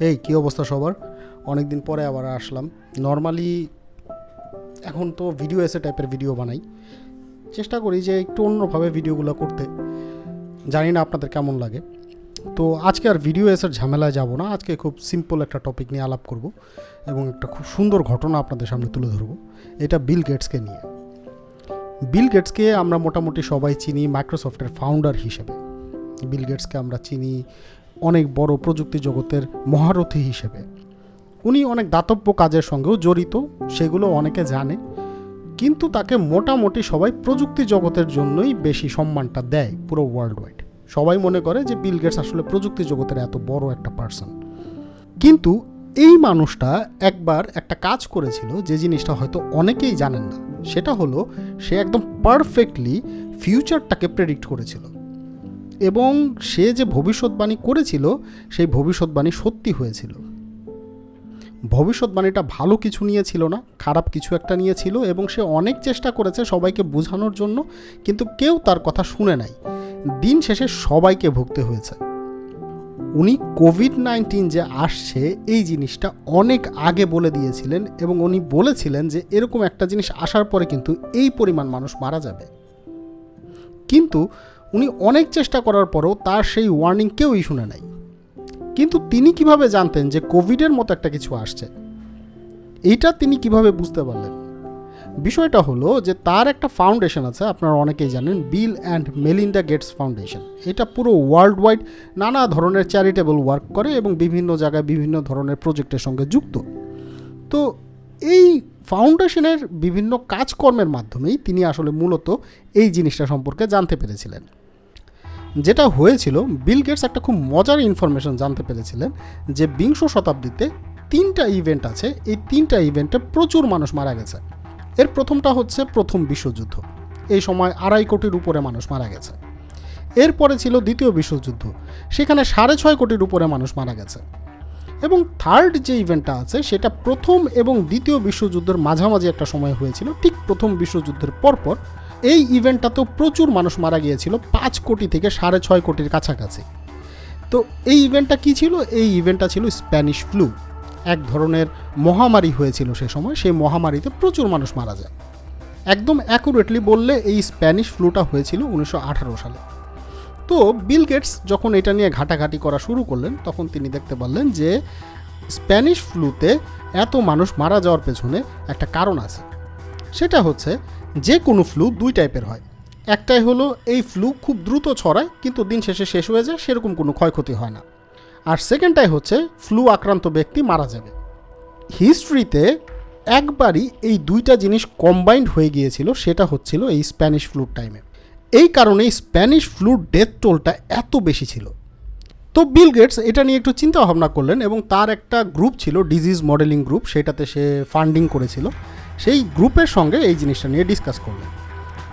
এই কী অবস্থা সবার? অনেক দিন পরে আবার আসলাম। নর্মালি এখন তো ভিডিও এসে টাইপের ভিডিও বানাই। চেষ্টা করি যে একটু অন্যভাবে ভিডিওগুলো করতে। জানি না আপনাদের কেমন লাগে। তো আজকে আর ভিডিও এসের ঝামেলায় যাব না। আজকে খুব সিম্পল একটা টপিক নিয়ে আলাপ করব এবং একটা খুব সুন্দর ঘটনা আপনাদের সামনে তুলে ধরবো। এটা বিল গেটসকে নিয়ে। বিল গেটসকে আমরা মোটামুটি সবাই চিনি মাইক্রোসফটের ফাউন্ডার হিসেবে। বিল গেটসকে আমরা চিনি অনেক বড় প্রযুক্তি জগতের মহারথী হিসেবে। উনি অনেক দাতব্য কাজের সঙ্গেও জড়িত, সেগুলো অনেকে জানে। কিন্তু তাকে মোটামুটি সবাই প্রযুক্তি জগতের জন্যই বেশি সম্মানটা দেয় পুরো ওয়ার্ল্ড ওয়াইড সবাই মনে করে যে বিল গেটস আসলে প্রযুক্তি জগতের এত বড় একটা পার্সন কিন্তু এই মানুষটা একবার একটা কাজ করেছিল যে জিনিসটা হয়তো অনেকেই জানেন না। সেটা হলো সে একদম পারফেক্টলি ফিউচারটাকে প্রেডিক্ট করেছিল। এবং সে যে ভবিষ্যৎবাণী করেছিল, সেই ভবিষ্যৎবাণী সত্যি হয়েছিল। ভবিষ্যৎবাণীটা ভালো কিছু নিয়ে ছিল না, খারাপ কিছু একটা নিয়ে ছিল এবং সে অনেক চেষ্টা করেছে সবাইকে বোঝানোর জন্য, কিন্তু কেউ তার কথা শুনে নাই। দিন শেষে সবাইকে ভুগতে হয়েছে। উনি কোভিড নাইন্টিন যে আসছে, এই জিনিসটা অনেক আগে বলে দিয়েছিলেন এবং উনি বলেছিলেন যে এরকম একটা জিনিস আসার পরে কিন্তু এই পরিমাণ মানুষ মারা যাবে। কিন্তু উনি অনেক চেষ্টা করার পরেও তার সেই ওয়ার্নিং কেউই শুনে নাই। কিন্তু তিনি কীভাবে জানতেন যে কোভিডের মতো একটা কিছু আসছে? এইটা তিনি কীভাবে বুঝতে পারলেন? বিষয়টা হলো যে তার একটা ফাউন্ডেশন আছে, আপনারা অনেকেই জানেন Bill and Melinda Gates Foundation এটা পুরো ওয়ার্ল্ড ওয়াইড নানা ধরনের চ্যারিটেবল ওয়ার্ক করে এবং বিভিন্ন জায়গায় বিভিন্ন ধরনের প্রজেক্টের সঙ্গে যুক্ত। তো এই ফাউন্ডেশনের বিভিন্ন কাজকর্মের মাধ্যমেই তিনি আসলে মূলত এই জিনিসটা সম্পর্কে জানতে পেরেছিলেন। যেটা হয়েছিল বিল গেটস একটা খুব মজার ইনফরমেশন জানতে পেরেছিলেন যে বিংশ শতাব্দীতে তিনটা ইভেন্ট আছে, এই তিনটা ইভেন্টে প্রচুর মানুষ মারা গেছে। এর প্রথমটা হচ্ছে প্রথম বিশ্বযুদ্ধ। এই সময় আড়াই কোটির উপরে মানুষ মারা গেছে। এরপরে ছিল দ্বিতীয় বিশ্বযুদ্ধ। সেখানে সাড়ে ছয় কোটির উপরে মানুষ মারা গেছে। এবং থার্ড যে ইভেন্টটা আছে, সেটা প্রথম এবং দ্বিতীয় বিশ্বযুদ্ধের মাঝামাঝি একটা সময় হয়েছিল। ঠিক প্রথম বিশ্বযুদ্ধের পরপর এই ইভেন্টটাতেও প্রচুর মানুষ মারা গিয়েছিল, পাঁচ কোটি থেকে সাড়ে ছয় কোটির কাছাকাছি। তো এই ইভেন্টটা কি ছিল? এই ইভেন্টটা ছিল স্প্যানিশ ফ্লু এক ধরনের মহামারী হয়েছিল সে সময়, সেই মহামারীতে প্রচুর মানুষ মারা যায়। একদম অ্যাকুরেটলি বললে এই স্প্যানিশ ফ্লুটা হয়েছিল উনিশশো আঠারো সালে। তো বিল গেটস যখন এটা নিয়ে ঘাটাঘাটি করা শুরু করলেন, তখন তিনি দেখতে পারলেন যে স্প্যানিশ ফ্লুতে এত মানুষ মারা যাওয়ার পেছনে একটা কারণ আছে। সেটা হচ্ছে যে কোনো ফ্লু দুই টাইপের হয়। একটাই হলো এই ফ্লু খুব দ্রুত ছড়ায়, কিন্তু দিন শেষে শেষ হয়ে যায়, সেরকম কোনো ক্ষয়ক্ষতি হয় না। আর সেকেন্ডটাই হচ্ছে ফ্লু আক্রান্ত ব্যক্তি মারা যাবে। হিস্ট্রিতে একবারই এই দুইটা জিনিস কম্বাইন্ড হয়ে গিয়েছিল, সেটা হচ্ছিল এই স্প্যানিশ ফ্লুর টাইমে এই কারণেই স্প্যানিশ ফ্লুর ডেথ টোলটা এত বেশি ছিল। তো বিল গেটস এটা নিয়ে একটু চিন্তা ভাবনা করলেন এবং তার একটা গ্রুপ ছিল ডিজিজ মডেলিং গ্রুপ সেটাতে সে ফান্ডিং করেছিল। সেই গ্রুপের সঙ্গে এই জিনিসটা নিয়ে ডিসকাস করলেন।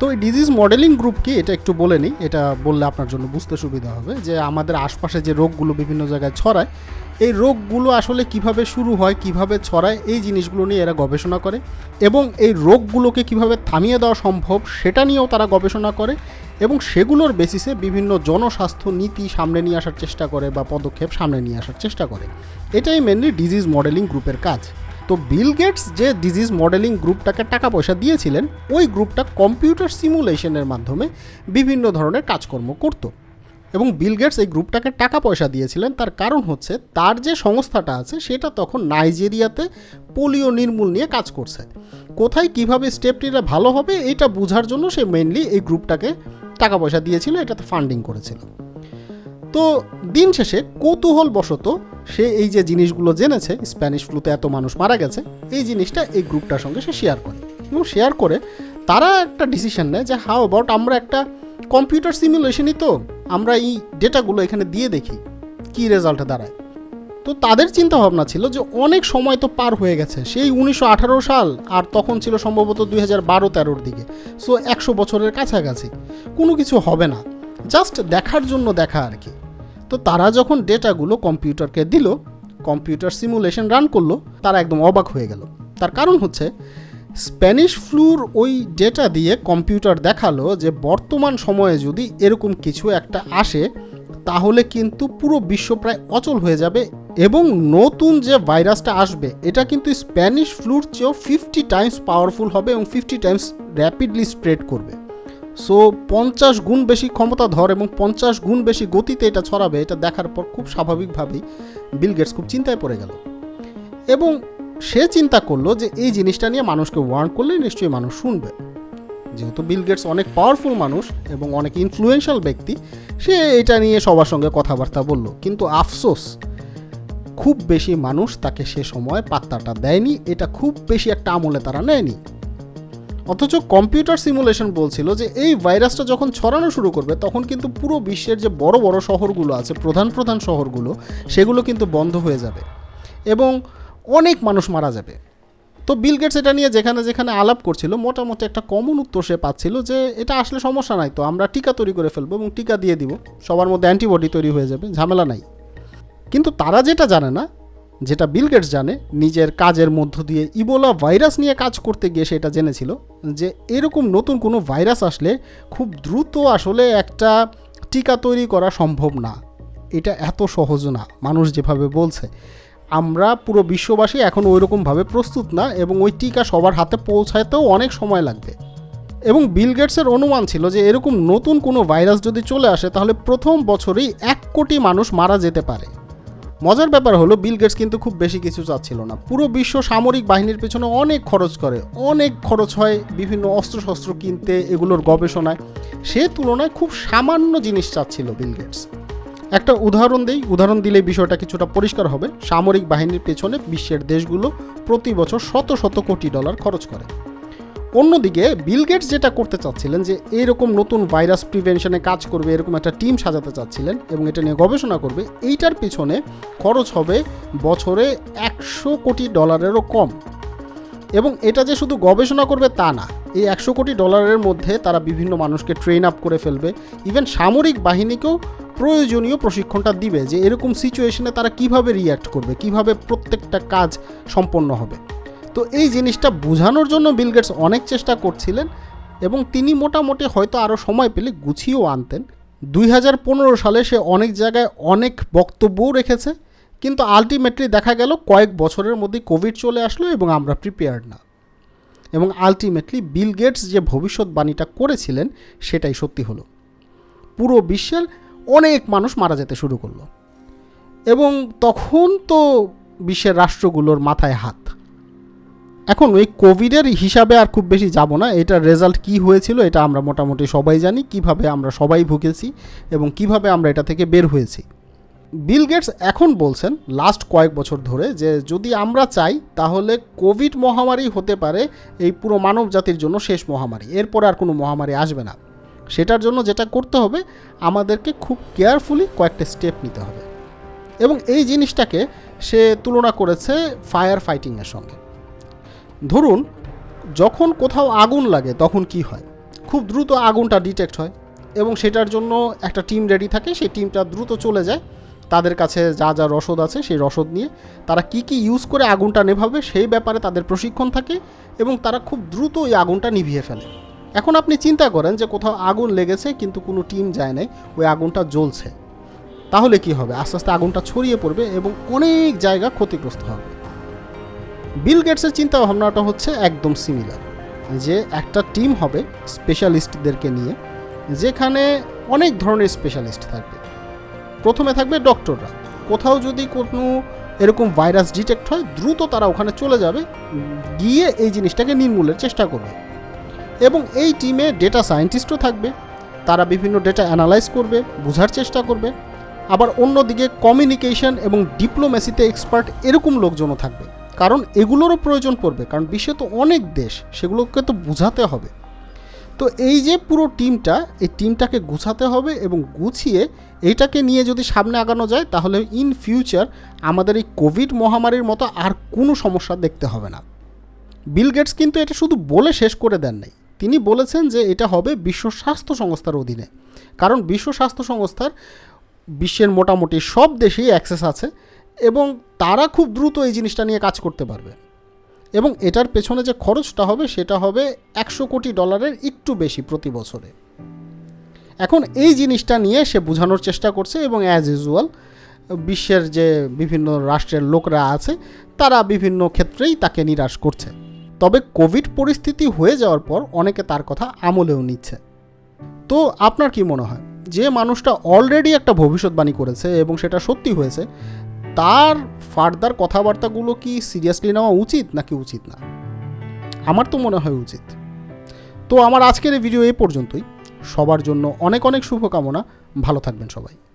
তো এই ডিজিজ মডেলিং গ্রুপ কি? এটা একটু বলে নিই। এটা বললে আপনার জন্য বুঝতে সুবিধা হবে যে আমাদের আশপাশে যে রোগগুলো বিভিন্ন জায়গায় ছড়ায়, এই রোগগুলো আসলে কীভাবে শুরু হয়, কীভাবে ছড়ায়, এই জিনিসগুলো নিয়ে এরা গবেষণা করে এবং এই রোগগুলোকে কীভাবে থামিয়ে দেওয়া সম্ভব সেটা নিয়েও তারা গবেষণা করে এবং সেগুলোর বেসিসে বিভিন্ন জনস্বাস্থ্য নীতি সামনে নিয়ে আসার চেষ্টা করে বা পদক্ষেপ সামনে নিয়ে আসার চেষ্টা করে। এটাই মেনলি ডিজিজ মডেলিং গ্রুপের কাজ। তো বিল গেটস যে ডিজিজ মডেলিং গ্রুপটাকে টাকা পয়সা দিয়েছিলেন, ওই গ্রুপটা কম্পিউটার সিমুলেশনের মাধ্যমে বিভিন্ন ধরনের কাজকর্ম করত। এবং বিল গেটস এই গ্রুপটাকে টাকা পয়সা দিয়েছিলেন, তার কারণ হচ্ছে তার যে সংস্থাটা আছে, সেটা তখন নাইজেরিয়াতে পোলিও নির্মূল নিয়ে কাজ করছে। কোথায় কীভাবে স্টেপ নিলে ভালো হবে, এটা বোঝার জন্য সে মেনলি এই গ্রুপটাকে টাকা পয়সা দিয়েছিল, এটাতে ফান্ডিং করেছিল। তো দিন শেষে কৌতূহল বশত সে এই যে জিনিসগুলো জেনেছে স্প্যানিশ ফ্লুতে এত মানুষ মারা গেছে, এই জিনিসটা এই গ্রুপটার সঙ্গে সে শেয়ার করে। এবং শেয়ার করে তারা একটা ডিসিশন নেয় যে হাউ অ্যাবাউট আমরা একটা কম্পিউটার সিমুলেশনই তো, আমরা এই ডেটাগুলো এখানে দিয়ে দেখি, কী রেজাল্টে দাঁড়ায়? তো তাদের চিন্তা ভাবনা ছিল যে, অনেক সময় তো পার হয়ে গেছে, সেই উনিশশো আঠারো সাল আর তখন ছিল সম্ভবত দুই হাজার বারো তেরোর দিকে। সো একশো বছরের কাছাকাছি। কোনো কিছু হবে না। জাস্ট দেখার জন্য দেখা আর কি। তো তারা যখন ডেটাগুলো কম্পিউটারকে দিল, কম্পিউটার সিমুলেশন রান করল, তারা একদম অবাক হয়ে গেল। তার কারণ হচ্ছে স্প্যানিশ ফ্লুর ওই ডেটা দিয়ে কম্পিউটার দেখাল যে বর্তমান সময়ে যদি এরকম কিছু একটা আসে, তাহলে কিন্তু পুরো বিশ্ব প্রায় অচল হয়ে যাবে এবং নতুন যে ভাইরাসটা আসবে, এটা কিন্তু স্প্যানিশ ফ্লুর চেয়েও ফিফটি টাইমস পাওয়ারফুল হবে এবং ফিফটি টাইমস র্যাপিডলি স্প্রেড করবে। সো পঞ্চাশ গুণ বেশি ক্ষমতা ধর এবং পঞ্চাশ গুণ বেশি গতিতে এটা ছড়াবে, এটা দেখার পর খুব স্বাভাবিকভাবেই বিল গেটস খুব চিন্তায় পড়ে গেল। এবং সে চিন্তা করল যে এই জিনিসটা নিয়ে মানুষকে ওয়ার্ন করলে নিশ্চয়ই মানুষ শুনবে। যেহেতু বিল গেটস অনেক পাওয়ারফুল মানুষ এবং অনেক ইনফ্লুয়েন্সিয়াল ব্যক্তি, সে এটা নিয়ে সবার সঙ্গে কথাবার্তা বলল। কিন্তু আফসোস, খুব বেশি মানুষ তাকে সে সময় পাত্তাটা দেয়নি, এটা খুব বেশি একটা আমলে তারা নেয়নি। অথচ কম্পিউটার সিমুলেশন বলছিল যে এই ভাইরাসটা যখন ছড়ানো শুরু করবে, তখন কিন্তু পুরো বিশ্বের যে বড় বড় শহরগুলো আছে, প্রধান প্রধান শহরগুলো, সেগুলো কিন্তু বন্ধ হয়ে যাবে এবং অনেক মানুষ মারা যাবে। তো বিল গেটস এটা নিয়ে যেখানে যেখানে আলাপ করছিল, মোটামুটি একটা কমন উত্তর সে পাচ্ছিল যে এটা আসলে সমস্যা নাই তো, আমরা টিকা তৈরি করে ফেলব এবং টিকা দিয়ে দিব, সবার মধ্যে অ্যান্টিবডি তৈরি হয়ে যাবে, ঝামেলা নাই। কিন্তু তারা যেটা জানে না যেটা বিল গেটস জানে, নিজের কাজের মধ্য দিয়ে ইবোলা ভাইরাস নিয়ে কাজ করতে গিয়ে সেটা জেনেছিল, যে এরকম নতুন কোনো ভাইরাস আসলে খুব দ্রুত আসলে একটা টিকা তৈরি করা সম্ভব না। এটা এত সহজ না, মানুষ যেভাবে বলছে। আমরা পুরো বিশ্ববাসী এখন ওই রকমভাবে প্রস্তুত না এবং ওই টিকা সবার হাতে পৌঁছাতেও অনেক সময় লাগবে। এবং বিল গেটসের অনুমান ছিল যে এরকম নতুন কোনো ভাইরাস যদি চলে আসে, তাহলে প্রথম বছরেই এক কোটি মানুষ মারা যেতে পারে। মজার ব্যাপার হলো বিল গেটস কিন্তু খুব বেশি কিছু চাচ্ছিল না। পুরো বিশ্ব সামরিক বাহিনীর পেছনে অনেক খরচ করে, অনেক খরচ হয় বিভিন্ন অস্ত্রশস্ত্র কিনতে, এগুলোর গবেষণায়। সে তুলনায় খুব সামান্য জিনিস চাচ্ছিল বিল গেটস একটা উদাহরণ দেই, উদাহরণ দিলে বিষয়টা কিছুটা পরিষ্কার হবে। সামরিক বাহিনীর পেছনে বিশ্বের দেশগুলো প্রতি বছর শত শত কোটি ডলার খরচ করে। অন্যদিকে বিল গেটস যেটা করতে চাচ্ছিলেন যে এইরকম নতুন ভাইরাস প্রিভেনশনে কাজ করবে, এরকম একটা টিম সাজাতে চাচ্ছিলেন এবং এটা নিয়ে গবেষণা করবে, এইটার পিছনে খরচ হবে বছরে একশো কোটি ডলারেরও কম। এবং এটা যে শুধু গবেষণা করবে তা না, এই একশো কোটি ডলারের মধ্যে তারা বিভিন্ন মানুষকে ট্রেন আপ করে ফেলবে। ইভেন সামরিক বাহিনীকেও প্রয়োজনীয় প্রশিক্ষণটা দিবে যে এরকম সিচুয়েশনে তারা কীভাবে রিয়্যাক্ট করবে, কীভাবে প্রত্যেকটা কাজ সম্পন্ন হবে। তো এই জিনিসটা বোঝানোর জন্য বিল গেটস অনেক চেষ্টা করছিলেন এবং তিনি মোটামুটি হয়তো আরও সময় পেলে গুছিয়েও আনতেন। দুই হাজার পনেরো সালে সে অনেক জায়গায় অনেক বক্তব্যও রেখেছে, কিন্তু আলটিমেটলি দেখা গেল কয়েক বছরের মধ্যে কোভিড চলে আসলো এবং আমরা প্রিপেয়ার্ড না। এবং আলটিমেটলি বিল গেটস যে ভবিষ্যৎবাণীটা করেছিলেন সেটাই সত্যি হলো। পুরো বিশ্বের অনেক মানুষ মারা যেতে শুরু করল। এবং তখন তো বিশ্বের রাষ্ট্রগুলোর মাথায় হাত। এখন ওই কোভিডের হিসাবে আর খুব বেশি যাব না। এটার রেজাল্ট কি হয়েছিল এটা আমরা মোটামুটি সবাই জানি, কীভাবে আমরা সবাই ভুগেছি এবং কীভাবে আমরা এটা থেকে বের হয়েছি। বিল গেটস এখন বলছেন লাস্ট কয়েক বছর ধরে যে যদি আমরা চাই, তাহলে কোভিড মহামারী হতে পারে এই পুরো মানব জাতির জন্য শেষ মহামারী। এরপর আর কোনো মহামারী আসবে না। সেটার জন্য যেটা করতে হবে, আমাদেরকে খুব কেয়ারফুলি কয়েকটা স্টেপ নিতে হবে। এবং এই জিনিসটাকে সে তুলনা করেছে ফায়ার ফাইটিংয়ের সঙ্গে। ধরুন, যখন কোথাও আগুন লাগে, তখন কি হয়? খুব দ্রুত আগুনটা ডিটেক্ট হয় এবং সেটার জন্য একটা টিম রেডি থাকে, সেই টিমটা দ্রুত চলে যায়। তাদের কাছে যা যা রসদ আছে, সেই রসদ নিয়ে তারা কি কি ইউজ করে আগুনটা নেভাবে, সেই ব্যাপারে তাদের প্রশিক্ষণ থাকে এবং তারা খুব দ্রুত ওই আগুনটা নিভিয়ে ফেলে। এখন আপনি চিন্তা করেন যে কোথাও আগুন লেগেছে, কিন্তু কোনো টিম যায় নাই, ওই আগুনটা জ্বলছে। তাহলে কি হবে? আস্তে আস্তে আগুনটা ছড়িয়ে পড়বে এবং অনেক জায়গা ক্ষতিগ্রস্ত হবে। বিল গেটসের চিন্তা ভাবনাটা হচ্ছে একদম সিমিলার যে একটা টিম হবে স্পেশালিস্টদেরকে নিয়ে, যেখানে অনেক ধরনের স্পেশালিস্ট থাকবে। প্রথমে থাকবে ডক্টররা কোথাও যদি কোনো এরকম ভাইরাস ডিটেক্ট হয়, দ্রুত তারা ওখানে চলে যাবে, গিয়ে এই জিনিসটাকে নির্মূলের চেষ্টা করবে। এবং এই টিমে ডেটা সায়েন্টিস্টও থাকবে। তারা বিভিন্ন ডেটা অ্যানালাইজ করবে, বোঝার চেষ্টা করবে। আবার অন্যদিকে কমিউনিকেশন এবং ডিপ্লোমেসিতে এক্সপার্ট এরকম লোকজনও থাকবে। কারণ এগুলোরও প্রয়োজন পড়বে, কারণ বিশ্বে তো অনেক দেশ, সেগুলোকে তো বোঝাতে হবে। তো এই যে পুরো টিমটা, এই টিমটাকে গুছাতে হবে এবং গুছিয়ে এইটাকে নিয়ে যদি সামনে আগানো যায়, তাহলে ইন ফিউচার আমাদের এই কোভিড মহামারীর মতো আর কোনো সমস্যা দেখতে হবে না। বিল গেটস কিন্তু এটা শুধু বলে শেষ করে দেন নাই। তিনি বলেছেন যে এটা হবে বিশ্ব স্বাস্থ্য সংস্থার অধীনে। কারণ বিশ্ব স্বাস্থ্য সংস্থার বিশ্বের মোটামুটি সব দেশেই অ্যাক্সেস আছে। এবং তারা খুব দ্রুত এই জিনিসটা নিয়ে কাজ করতে পারবে। এবং এটার পেছনে যে খরচটা হবে, সেটা হবে একশো কোটি ডলারের একটু বেশি প্রতি বছরে। এখন এই জিনিসটা নিয়ে সে বোঝানোর চেষ্টা করছে এবং অ্যাজ ইউজুয়াল বিশ্বের যে বিভিন্ন রাষ্ট্রের লোকরা আছে, তারা বিভিন্ন ক্ষেত্রেই তাকে নিরাশ করছে। তবে কোভিড পরিস্থিতি হয়ে যাওয়ার পর অনেকে তার কথা আমলেও নিচ্ছে। তো আপনার কি মনে হয়? যে মানুষটা অলরেডি একটা ভবিষ্যৎবাণী করেছে এবং সেটা সত্যি হয়েছে তার ফার্দার কথাবার্তাগুলো কি সিরিয়াসলি নেওয়া উচিত নাকি উচিত না? আমার তো মনে হয় উচিত। তো আমার আজকের এই ভিডিও এই পর্যন্তই। সবার জন্য অনেক অনেক শুভকামনা। ভালো থাকবেন সবাই।